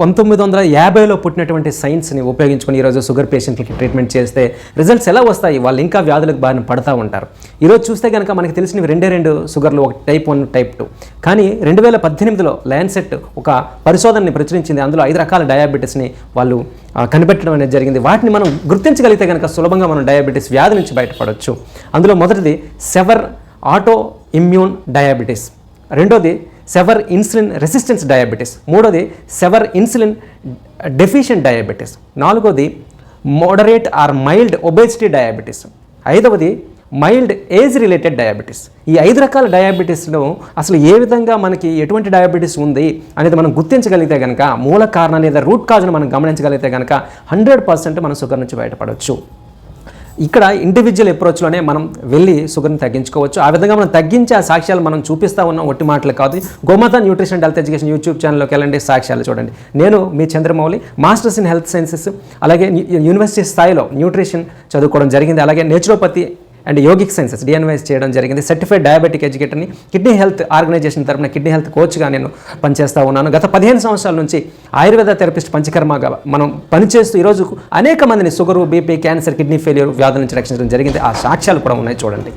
పంతొమ్మిది వందల యాభైలో పుట్టినటువంటి సైన్స్ని ఉపయోగించుకొని ఈరోజు షుగర్ పేషెంట్లకి ట్రీట్మెంట్ చేస్తే రిజల్ట్స్ ఎలా వస్తాయి? వాళ్ళు ఇంకా వ్యాధులకు బారిన పడతా ఉంటారు. ఈరోజు చూస్తే కనుక మనకి తెలిసినవి రెండే రెండు షుగర్లు ఒక టైప్ వన్ టైప్ టూ. కానీ రెండు వేల పద్దెనిమిదిలో ల్యాన్సెట్ ఒక పరిశోధనని ప్రచురించింది. అందులో ఐదు రకాల డయాబెటీస్ని వాళ్ళు కనిపెట్టడం అనేది జరిగింది. వాటిని మనం గుర్తించగలిగితే కనుక సులభంగా మనం డయాబెటీస్ వ్యాధి నుంచి బయటపడవచ్చు అందులో మొదటిది సెవర్ ఆటో ఇమ్యూన్ డయాబెటీస్. రెండోది సెవర్ ఇన్సులిన్ రెసిస్టెన్స్ డయాబెటీస్ మూడోది సెవర్ ఇన్సులిన్ డెఫిషియెంట్ డయాబెటీస్ నాలుగోది moderate or mild obesity diabetes ఐదవది మైల్డ్ ఏజ్ రిలేటెడ్ డయాబెటీస్ ఈ ఐదు రకాల డయాబెటీస్లో అసలు ఏ విధంగా మనకి ఎటువంటి డయాబెటీస్ ఉంది అనేది మనం గుర్తించగలిగితే కనుక మూల కారణాన్ని లేదా రూట్ కాజ్ను మనం గమనించగలిగితే కనుక హండ్రెడ్ పర్సెంట్ మనం షుగర్ నుంచి బయటపడవచ్చు ఇక్కడ ఇండివిజువల్ అప్రోచ్లోనే మనం వెళ్ళి షుగర్ని తగ్గించుకోవచ్చు. ఆ విధంగా మనం తగ్గించే ఆ సాక్ష్యాలు మనం చూపిస్తా ఉన్నాం ఒట్టి మాటలు కాదు. గోమాత న్యూట్రిషన్ హెల్త్ ఎడ్యుకేషన్ యూట్యూబ్ ఛానల్లోకి వెళ్ళండి సాక్ష్యాలు చూడండి. నేను మీ Chandramouli masters in health sciences అలాగే యూనివర్సిటీ స్థాయిలో న్యూట్రిషన్ చదువుకోవడం జరిగింది. అలాగే naturopathy and yogic sciences DNYS చేయడం జరిగింది. సర్టిఫైడ్ డయాబెటిక్ ఎడ్యుకేటర్ని కిడ్నీ హెల్త్ ఆర్గనైజేషన్ తరపున కిడ్నీ హెల్త్ కోచ్గా నేను పనిచేస్తూ ఉన్నాను. గత పదిహేను సంవత్సరాల నుంచి ఆయుర్వేద థెరపిస్ట్ పంచకర్మగా మనం పనిచేస్తూ ఈరోజు అనేక మందిని sugar BP cancer kidney failure వ్యాధుల నుంచి రక్షించడం జరిగింది. ఆ సాక్ష్యాలు కూడా ఉన్నాయి చూడండి.